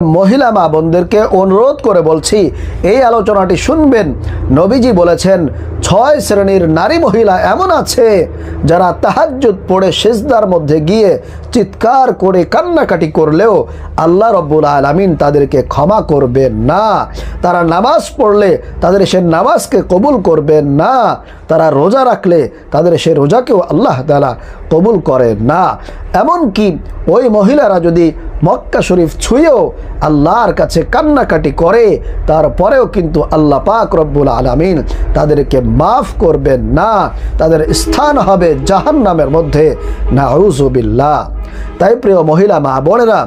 মহিলা মা বোনদেরকে অনুরোধ করে বলছি, এই আলোচনাটি শুনবেন। নবীজি বলেছেন, ছয় শ্রেণির নারী মহিলা এমন আছে যারা তাহাজ্জুদ পড়ে সেজদার মধ্যে গিয়ে চিৎকার করে কান্নাকাটি করলেও আল্লাহ রব্বুল আলমিন তাদেরকে ক্ষমা করবেন না। তারা নামাজ পড়লে তাদের সে নামাজকে কবুল করবেন না। তারা রোজা রাখলে তাদের সে রোজাকেও আল্লাহ তালা কবুল করেন না। এমনকি ওই মহিলারা যদি মক্কা শরীফ ছুঁয়েও আল্লাহর কাছে কান্নাকাটি করে, তারপরেও কিন্তু আল্লাহ পাক রব্বুল আলমিন তাদেরকে মাফ করবেন না। তাদের স্থান হবে জাহান্নামের মধ্যে। নাউজুবিল্লাহ তাই প্রিয় মহিলা মা বোনেরা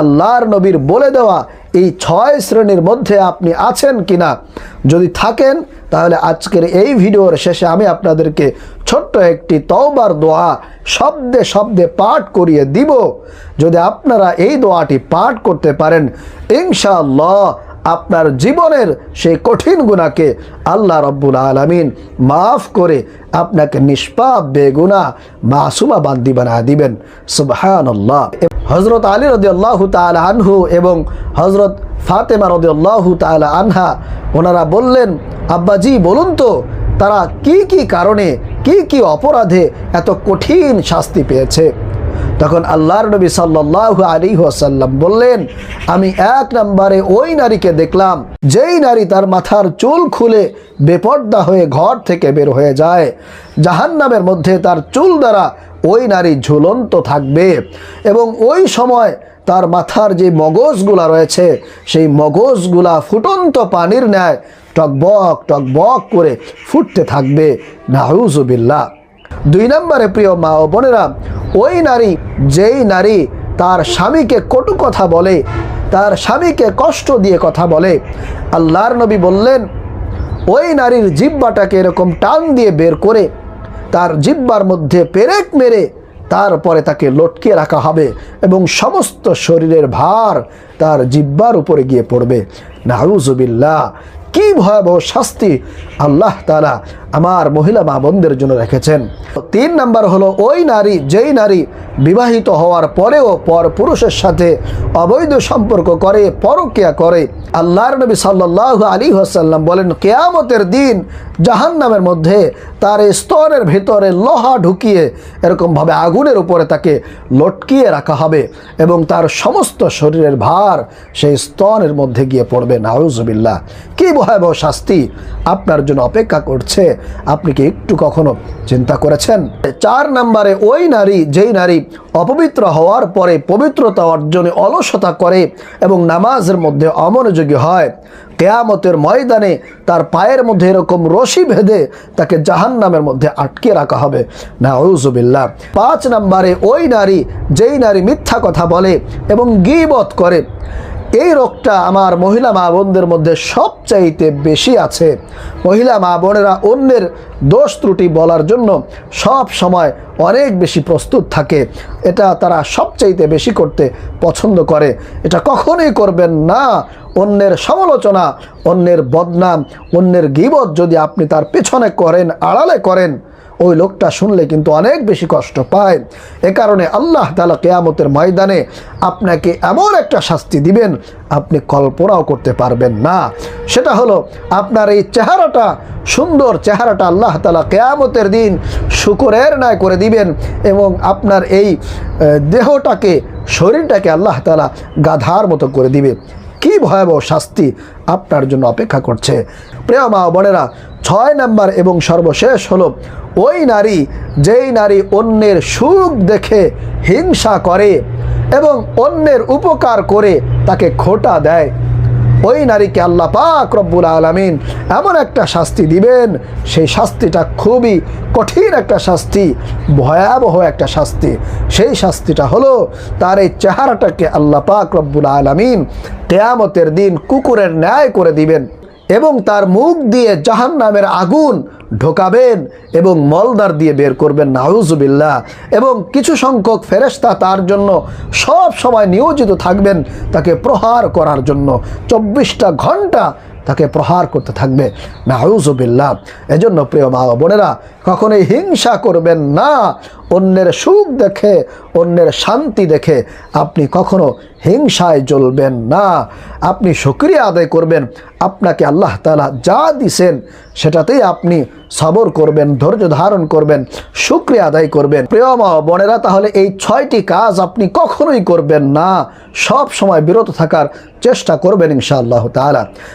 আল্লাহর নবীর বলে দেওয়া এই ছয় শ্রেণির মধ্যে আপনি আছেন কিনা যদি থাকেন, তাহলে আজকের এই ভিডিওর শেষে আমি আপনাদেরকে ছোট্ট একটি তওবার দোয়া শব্দে শব্দে পাঠ করিয়ে দিব। যদি আপনারা এই দোয়াটি পাঠ করতে পারেন, ইনশাআল্লাহ আপনার জীবনের সেই কঠিন গুণাকে আল্লাহ রব্বুল আলমিন মাফ করে আপনাকে নিষ্পাপ বেগুনা মাসুমা বান্দি বানা দিবেন। সুবহানাল্লাহ। হজরত আলী রদি আল্লাহ তালা আনহু এবং হজরত ফাতেমা রদি আল্লাহ তালা আনহা, ওনারা বললেন, আব্বাজি, বলুন তো, তারা কি কি কারণে, কি কি অপরাধে এত কঠিন শাস্তি পেয়েছে? তখন আল্লাহর নবী সাল্লাহ আলী ওয়াসাল্লাম বললেন, আমি এক নম্বরে ওই নারীকে দেখলাম, যেই নারী তার মাথার চুল খুলে বেপর্দা হয়ে ঘর থেকে বের হয়ে যায়। জাহান্নামের মধ্যে তার চুল দ্বারা ওই নারী ঝুলন্ত থাকবে এবং ওই সময় তার মাথার যে মগজগুলা রয়েছে, সেই মগজগুলা ফুটন্ত পানির ন্যায় টকবক টকবক করে ফুটতে থাকবে। নাহুজুবিল্লাহ দুই নম্বরে প্রিয় মা ও বোনেরা ওই নারী যেই নারী তার স্বামীকে কটু কথা বলে, তার স্বামীকে কষ্ট দিয়ে কথা বলে। আল্লাহর নবী বললেন, ওই নারীর জিব্বাটাকে এরকম টান দিয়ে বের করে, তার জিব্বার মধ্যে পেরেক মেরে তারপরে তাকে লটকে রাখা হবে এবং সমস্ত শরীরের ভার তার জিব্বার উপরে গিয়ে পড়বে। নাহুজুবিল্লাহ কি ভয়াবহ শাস্তি আল্লাহ তালা আমার মহিলা মা বোনদের জন্য রেখেছেন। তিন নাম্বার হলো, ওই নারী, যেই নারী বিবাহিত হওয়ার পরেও পর পুরুষের সাথে অবৈধ সম্পর্ক করে, পরকিয়া করে, আল্লাহর নবী সাল্লাহ আলী হাসাল্লাম বলেন, কেয়ামতের দিন জাহান্নামের মধ্যে তার স্তরের ভেতরে লোহা ঢুকিয়ে এরকমভাবে আগুনের উপরে তাকে লটকিয়ে রাখা হবে এবং তার সমস্ত শরীরের ভার সেই স্তনের মধ্যে গিয়ে পড়বে। নাউজবিল্লাহ। কি ভয়াবহ শাস্তি আপনার জন্য অপেক্ষা করছে। আপনি কি একটু কখনো চিন্তা করেছেন? চার নম্বরে, ওই নারী, যেই নারী অপবিত্র হওয়ার পরে পবিত্রতা অর্জনে অলসতা করে এবং নামাজের মধ্যে অমনোযোগী হয় কেয়ামতের ময়দানে তার পায়ের মধ্যে এরকম রশি ভেদে তাকে জাহান নামের মধ্যে আটকে রাখা হবে। না পাঁচ নম্বরে ওই নারী, যেই নারী মিথ্যা কথা বলে এবং গিবত করে এই রোগটা আমার মহিলা মা বোনদের মধ্যে সবচাইতে বেশি আছে। মহিলা মা বোনেরা অন্যের দোষ ত্রুটি বলার জন্য সব সময় অনেক বেশি প্রস্তুত থাকে। এটা তারা সবচাইতে বেশি করতে পছন্দ করে। এটা কখনোই করবেন না। অন্যের সমালোচনা, অন্যের বদনাম, অন্যের গিবত যদি আপনি তার পেছনে করেন, আড়ালে করেন ওই লোকটা শুনলে কিন্তু অনেক বেশি কষ্ট পায়। এ কারণে আল্লাহ তালা কেয়ামতের ময়দানে আপনাকে এমন একটা শাস্তি দিবেন, আপনি কল্পনাও করতে পারবেন না। সেটা হলো আপনার এই চেহারাটা, সুন্দর চেহারাটা আল্লাহ তালা কেয়ামতের দিন শুকুরের ন্যায় করে দিবেন এবং আপনার এই দেহটাকে, শরীরটাকে আল্লাহ তালা গাধার মতো করে দিবে। কি ভয়াবহ শাস্তি আপনার জন্য অপেক্ষা করছে? প্রিয় মা বোনেরা, ছয় নাম্বার এবং সর্বশেষ হলো, ওই নারী যেই নারী অন্যের সুখ দেখে হিংসা করে এবং অন্যের উপকার করে তাকে খোটা দেয়। ওই নারীকে আল্লাহ পাক রব্বুল আলমিন এমন একটা শাস্তি দিবেন, সেই শাস্তিটা খুবই কঠিন একটা শাস্তি, ভয়াবহ একটা শাস্তি। সেই শাস্তিটা হলো তার এই চেহারাটাকে আল্লাহ পাক রব্বুল আলমিন কেয়ামতের দিন কুকুরের ন্যায় করে দিবেন এবং তার মুখ দিয়ে জাহান নামের আগুন ঢোকাবেন এবং মলদার দিয়ে বের করবেন, নাউজুবিল্লাহ। এবং কিছু সংখ্যক ফেরেস্তা তার জন্য সব সময় নিয়োজিত থাকবেন তাকে প্রহার করার জন্য। চব্বিশটা ঘণ্টা তাকে প্রহার করতে থাকবে। নাউজুবিল্লাহ এজন্য প্রিয় মা বোনেরা, কখনোই হিংসা করবেন না। অন্যের সুখ দেখে, অন্যের শান্তি দেখে আপনি কখনো হিংসায় জ্বলবেন না। আপনি সক্রিয় আদায় করবেন। আপনাকে আল্লাহ তালা যা দিছেন, সেটাতেই আপনি সবর করবেন, ধৈর্য ধারণ করবেন, শুক্রিয়া আদায় করবেন। প্রিয় মা বোনেরা, তাহলে এই ছয়টি কাজ আপনি কখনোই করবেন না। সব সময় বিরত থাকার চেষ্টা করবেন ইনশাআল্লাহ তাআলা।